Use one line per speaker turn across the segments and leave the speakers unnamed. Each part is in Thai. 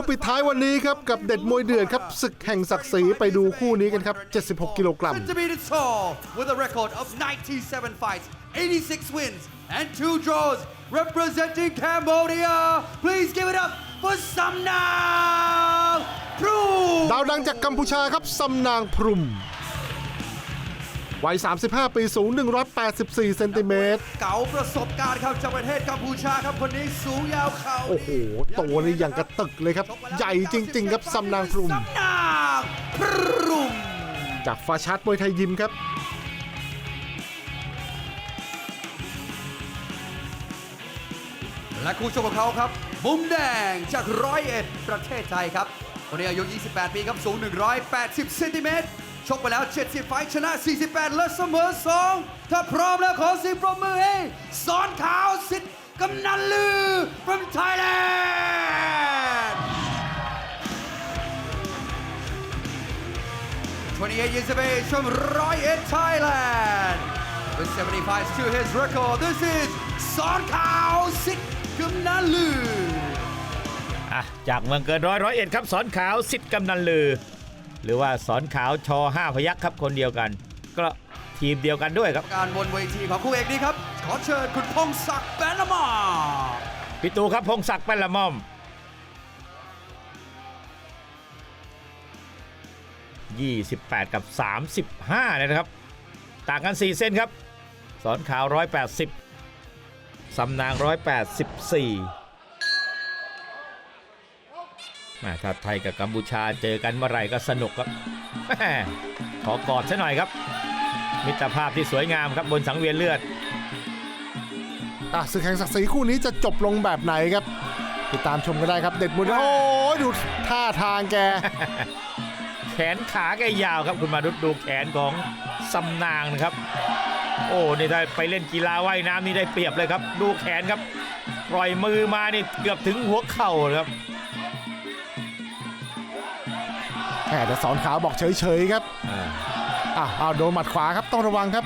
คู่ปิดท้ายวันนี้ครับ กับเด็ดมวยเดือดครับศึกแห่งศักดิ์ศรีไปดูคู่นี้กันครับ 76 กิโลกรัม
Centimeters tall with a record of 97 fights, 86 wins, and 2 draws. Representing Cambodia, please give it up for Samnang Pru.
ดาวดังจากกัมพูชาครับซัมนางพรุม วัย 35 ปีสูง 184 เซนติเมตร
เก๋าประสบการณ์ครับจากประเทศกัมพูชาครับคนนี้สูงยาวเข่า
โอ้โห ตัวนี่อย่างกระตึกเลยครับ ใหญ่จริง ๆ ครับซัมนางพรุม
ซัมนางพรุม
จากฟาชัดมวยไทยยิมครับ
และคู่ชกของเขาครับ มุมแดงจากร้อยเอ็ดประเทศไทยครับคนนี้อายุ 28 ปีครับ สูง 180เซนติเมตร ชกไปแล้ว 70 ไฟชนะ 48 และเสมอ 2 ถ้าพร้อมแล้วขอเสียงปรบมือให้สอนขาวสิทธิ์กำนันลือ from Thailand 28 years of age from Roy Thailand. With 75 to his record, this is Son Kao Sit Kumnalu.
อะจากเมืองเกินร้อยร้อยเอ็ดครับสอนขาวสิทธิ์กำนันลือ หรือว่าสอนขาวชอห้าพยักครับคนเดียวกัน ก็ทีมเดียวกันด้วยครับ
การบนเวทีของคู่เอกนี้ครับ ขอเชิญคุณพงศักดิ์แบนละมา
พี่ตูครับพงศักดิ์แป้นละม่อม 28 กับ 35เลยนะครับ ต่างกัน 4 เส้นครับ สอนขาว 180 สำนาง 184แม่ ถ้าไทยกับกัมพูชาเจอกันเมื่อไหร่ก็สนุกครับแม่ขอกอดซะหน่อยครับ มิตรภาพที่สวยงามครับบนสังเวียนเลือด
อะศึกแห่งศักดิ์ศรีคู่นี้จะจบลงแบบไหนครับ ติดตามชมกันได้ครับ เด็ดมวยโอ้ยดูท่าทางแก
แขนขาแกยาวครับคุณมาดุดดูแขนของสำนางนะครับ โอ้นี่ถ้าไปเล่นกีฬาว่ายน้ำนี่ได้เปรียบเลยครับ ดูแขนครับ ปล่อยมือมานี่เกือบถึงหัวเข่าเลยครับ
แหมแต่สอนขาวบอกเฉยๆครับ
อ่า
อะเอาโดนหมัดขวาครับต้องระวังครับ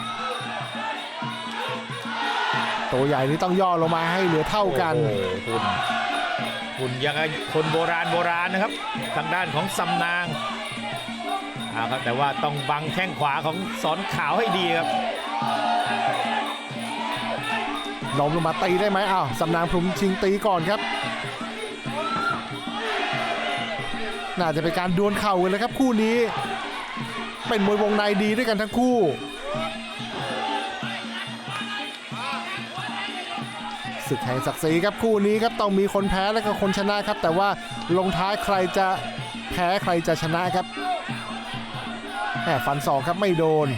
ตัวใหญ่นี่ต้องย่อลงมาให้เหลือเท่ากัน
โอ้โหคุณคุณยังไงคนโบราณโบราณนะครับ ทางด้านของสำนางอ่าครับแต่ว่าต้องบังแข้งขวาของสอนขาวให้ดีครับ
ล้มลงมาตีได้ไหมอ้าวสำนางพรุมชิงตีก่อนครับ น่าจะเป็นการดวลเข่ากันเลยครับคู่นี้ เป็นมวยวงในดีด้วยกันทั้งคู่ศึกแห่งศักดิ์ศรีครับคู่นี้ครับต้องมีคนแพ้และก็คนชนะครับ แต่ว่าลงท้ายใครจะแพ้ใครจะชนะครับแหมฟันศอกครับไม่โดน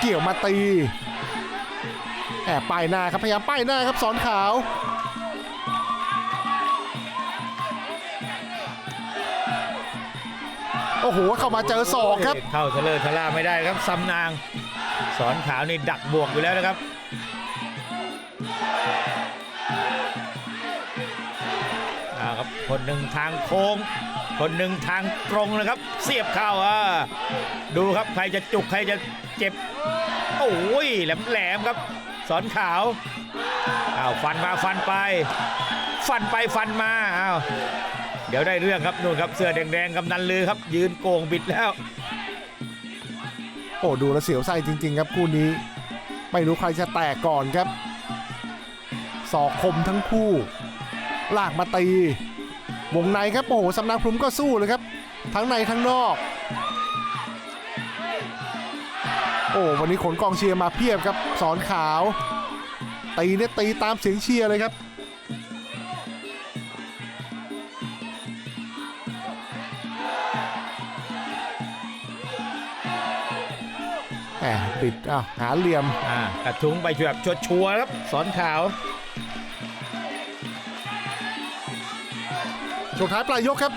เกี่ยวมาตีแอบป้ายหน้าครับพยายามป้ายหน้าครับสอนขาว โอ้โหเข้ามาเจอศอกครับ
เข้าทะเลอทะล่าไม่ได้ครับสำนาง สอนขาวนี่ดักบวกอยู่แล้วนะครับเอาครับคนหนึ่งทางโค้ง คนหนึ่งทางตรงนะครับ เสียบเข้าอะดูครับใครจะจุกใครจะเจ็บ โอ้ยแหลมแหลมครับ สอนขาวอ้าวฟันมาฟันไป ฟันไปฟันมาอ้าว เดี๋ยวได้เรื่องครับนู่นครับเสื้อแดงๆกำนันลือครับ ยืนโกงบิดแล้ว
โอ้ดูแลวเสียวไส้จริง ๆ ครับคู่นี้ ไม่รู้ใครจะแตกก่อนครับศอกคมทั้งคู่ ลากมาตี วงในครับโอ้โหสำนักพรุมก็สู้เลยครับ ทั้งในทั้งนอก โอ้วันนี้ขนกองเชียร์มาเพียบครับสอนขาวตีเนี่ยตีตามเสียงเชียร์เลยครับ แหมปิดอ้าวหาเหลี่ยม
อ่ากระทุ้งไปแบบชัวร์ๆครับสอนขาว
ช่วงท้ายปลายยกครับ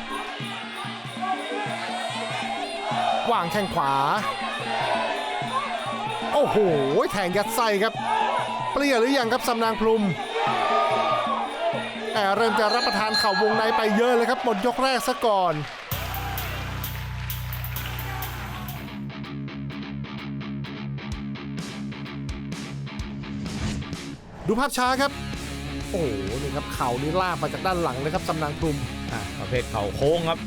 วางแข้งขวา โอ้โห แทงยัดไส้ครับ เปลี่ยหรือยังครับสำนางพลุมแต่เริ่มจะรับประทานเข่าวงในไปเยอะเลยครับหมดยกแรกซะก่อน ดูภาพช้าครับ โอ้โหนี่ครับเข่านี่ลากมาจากด้านหลังเลยครับสำนางพรุม
อะประเภทเข่าโค้งครับ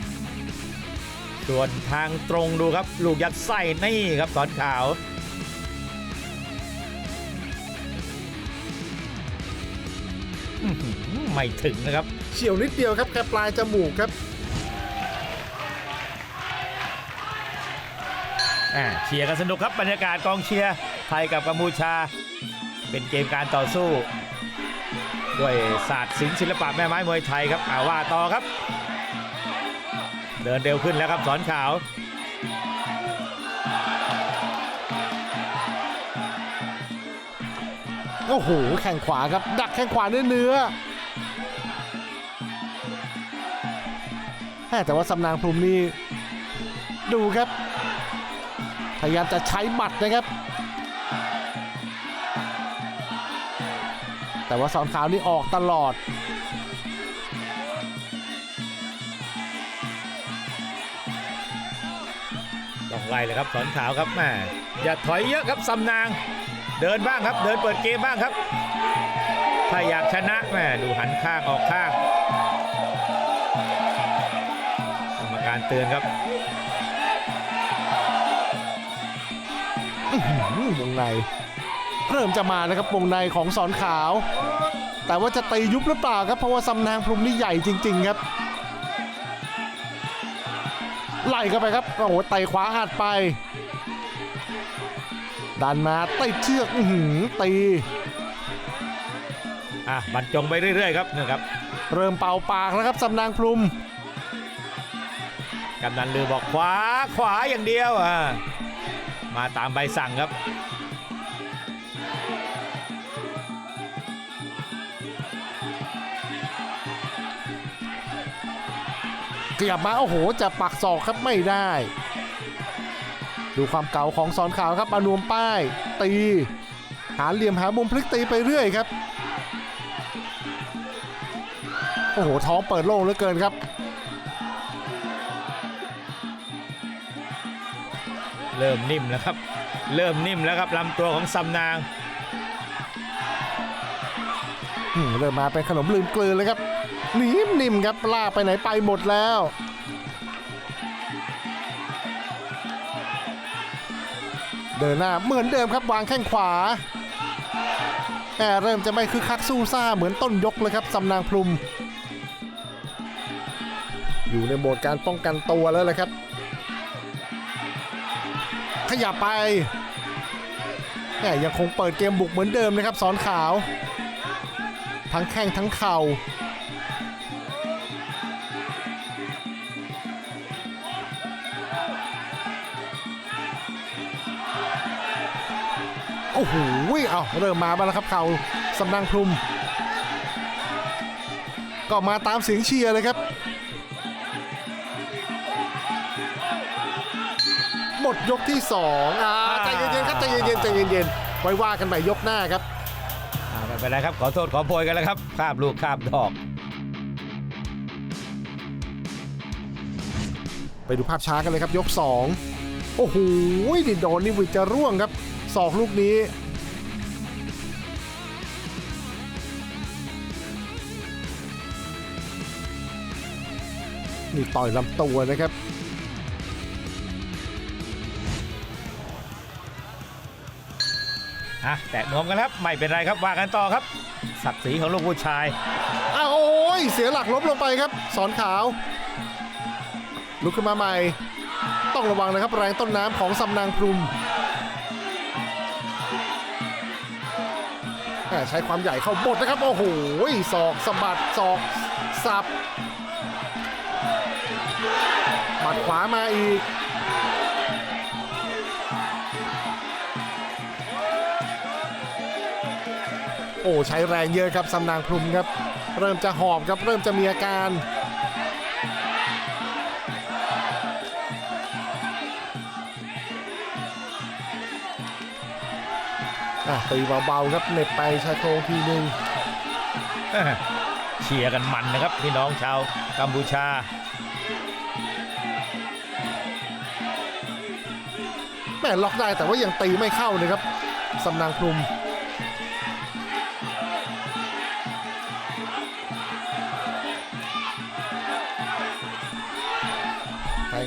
ส่วนทางตรงดูครับ ลูกยัดไส้นี่ครับสอนขาวอื้อหือไม่ถึงนะครับ
เฉียวนิดเดียวครับแค่ปลายจมูกครับ
อ่าเชียร์กันสนุกครับบรรยากาศกองเชียร์ไทยกับกัมพูชา เป็นเกมการต่อสู้ ด้วยศาสตร์ศิลป์ศิลปะแม่ไม้มวยไทยครับอาว่าต่อครับ เดินเร็วขึ้นแล้วครับสอนขาว
โอ้โหแข่งขวาครับ ดักแข่งขวาเนื้อเนื้อแม่แต่ว่าสำนางพรมนี่ดูครับ พยายามจะใช้หมัดนะครับ แต่ว่าสอนขาวนี่ออกตลอด
ต้องไล่เลยครับสอนขาวครับแม่อย่าถอยเยอะครับสำนาง เดินบ้างครับ เดินเปิดเกมบ้างครับ ถ้าอยากชนะแม่ดูหันข้างออกข้างกรรมการเตือนครับ
อื้อหือวงใน เริ่มจะมานะครับวงในของสอนขาว แต่ว่าจะตียุบหรือเปล่าครับเพราะว่าสำนางพรุมนี่ใหญ่จริง ๆครับไล่เข้าไปครับโอ้โหไต่ขวาหัดไป ดันมาติดเชือกอื้อหือตี
อะบรรจงไปเรื่อยๆครับนะครับ
เริ่มเป่าปากแล้วครับสำนางพรุม
กำนันลือบอกขวาขวาอย่างเดียวอะมาตามใบสั่งครับ
เกียบมาโอ้โหจะปักศอกครับไม่ได้ ดูความเก่าของสอนขาวครับอนวมป้ายตี หาเหลี่ยมหามุมพลิกตีไปเรื่อยครับโอ้โหท้องเปิดโล่งเหลือเกินครับ
เริ่มนิ่มแล้วครับ เริ่มนิ่มแล้วครับลำตัวของสำนาง
เริ่มมาเป็นขนมลืมกลืนเลยครับนิ่มนิ่มครับล่าไปไหนไปหมดแล้ว เดินหน้าเหมือนเดิมครับวางแข้งขวาแอบเริ่มจะไม่คึกคักสู้ซ่าเหมือนต้นยกเลยครับสำนางพลุม อยู่ในโหมดการป้องกันตัวแล้วแหละครับ ขยับไปแหมยังคงเปิดเกมบุกเหมือนเดิมนะครับสอนขาว ทั้งแข้งทั้งเข่าโอ้โหเอาเริ่มมาบ้างแล้วครับเข่าสำนังพลุม ก็มาตามเสียงเชียร์เลยครับ หมดยกที่2อ่าใจเย็นๆครับใจเย็นๆใจเย็นๆไว้ว่ากันใหม่ยกหน้าครับ
เป็นไรครับ ขอโทษขอโพยกันแล้วครับคาบลูกคาบดอก
ไปดูภาพช้ากันเลยครับยก 2 โอ้โหดิโดนนี่วิดจะร่วงครับศอกลูกนี้ นี่ต่อยลำตัวนะครับ
อะแตะนวมกันครับไม่เป็นไรครับว่ากันต่อครับศักดิ์ศรีของลูกผู้ชาย
อ้าวโอ้ยเสียหลักล้มลงไปครับ สอนขาว ลุกขึ้นมาใหม่ ต้องระวังนะครับแรงต้นน้ำของสำนางพรุมแหม่ใช้ความใหญ่เข้าบดนะครับ โอ้โหศอกสะบัดศอกสับหมัดขวามาอีก โอ้ใช้แรงเยอะครับสำนางพรุมครับ เริ่มจะหอบครับเริ่มจะมีอาการอะตีเบาๆครับเหน็บไปชายโครงทีหนึ่ง
เชียร์กันมันนะครับพี่น้องชาวกัมพูชา
แม่ล็อกได้แต่ว่ายังตีไม่เข้านะครับสำนางพรุม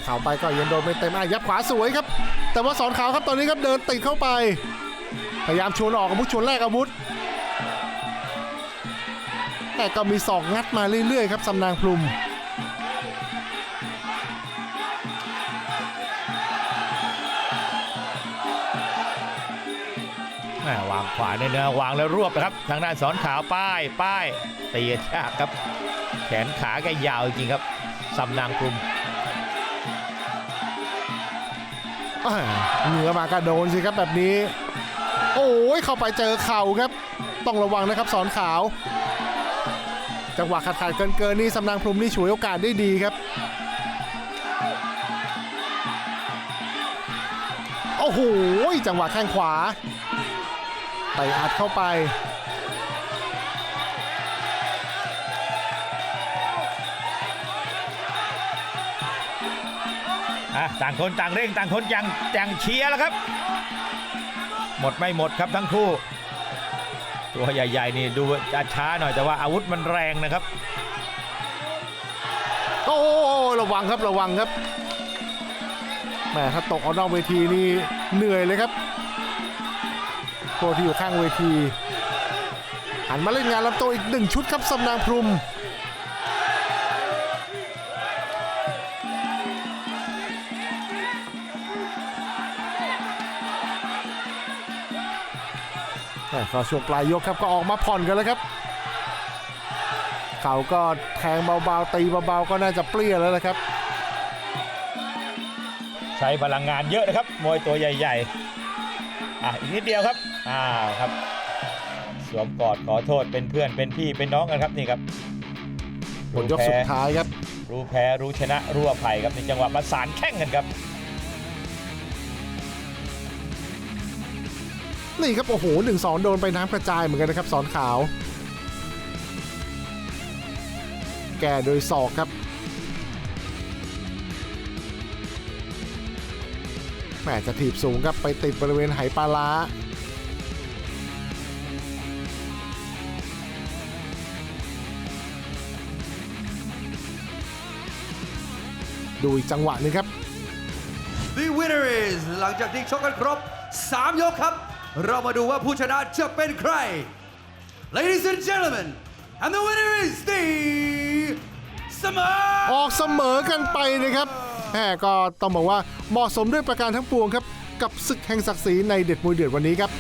เข่าไปก็ยังโดนไม่เต็มอะยับขวาสวยครับ แต่ว่าสอนขาวครับตอนนี้ครับเดินติดเข้าไป พยายามชวนออกอาวุธชวนแลกอาวุธ แต่ก็มีศอกงัดมาเรื่อยๆครับสำนางพลุม
แม่วางขวาเนื้อวางแล้วรวบนะครับ ทางด้านสอนขาวป้ายป้ายตีกระชากครับ แขนขาแกยาวจริงครับสำนางกลุ่ม
เหนือมาก็โดนสิครับแบบนี้ โอ้ยเข้าไปเจอเข่าครับ ต้องระวังนะครับสอนขาว จังหวะขาดขาดเกินเกินๆนี่สำนางพลุมนี่ฉวยโอกาสได้ดีครับ โอ้โหจังหวะแข้งขวาไปอัดเข้าไป
อะต่างคนต่างเร่งต่างคนต่างต่างเชียร์แล้วครับ หมดไม่หมดครับทั้งคู่ ตัวใหญ่ๆนี่ดูจะช้าหน่อยแต่ว่าอาวุธมันแรงนะครับ
โอ้ระวังครับระวังครับแหมถ้าตกออกนอกเวทีนี่เหนื่อยเลยครับตัวที่อยู่ข้างเวทีหันมาเล่นงานลำโตอีกหนึ่งชุดครับสำนางพรุม ก็ช่วงปลายยกครับก็ออกมาผ่อนกันแล้วครับ เขาก็แทงเบาๆตีเบาๆก็น่าจะเปรี้ยแล้วนะครับ
ใช้พลังงานเยอะนะครับมวยตัวใหญ่ๆอะอีกนิดเดียวครับอ้าวครับ สวมกอดขอโทษเป็นเพื่อนเป็นพี่เป็นน้องกันครับนี่ครับ
ผลยกสุดท้ายครับ
รู้แพ้รู้ชนะรู้อภัยครับในจังหวะประสานแข่งกันครับ
นี่ครับ โอ้โหหนึ่งสองโดนไปน้ำกระจายเหมือนกันนะครับ สอนขาว แก่โดยศอกครับแหมจะถีบสูงครับไปติดบริเวณไหปลาล้าดูอีกจังหวะนึงครับ
The winner is หลังจากที่ชกกันครบ 3 ยกครับ เรามาดูว่าผู้ชนะจะเป็นใคร Ladies and gentlemen and the winner is the เสมอ
ออกเสมอกันไปนะครับแหมก็ต้องบอกว่าเหมาะสมด้วยประการทั้งปวงครับ กับศึกแห่งศักดิ์ศรีในเด็ดมวยเดือดวันนี้ครับ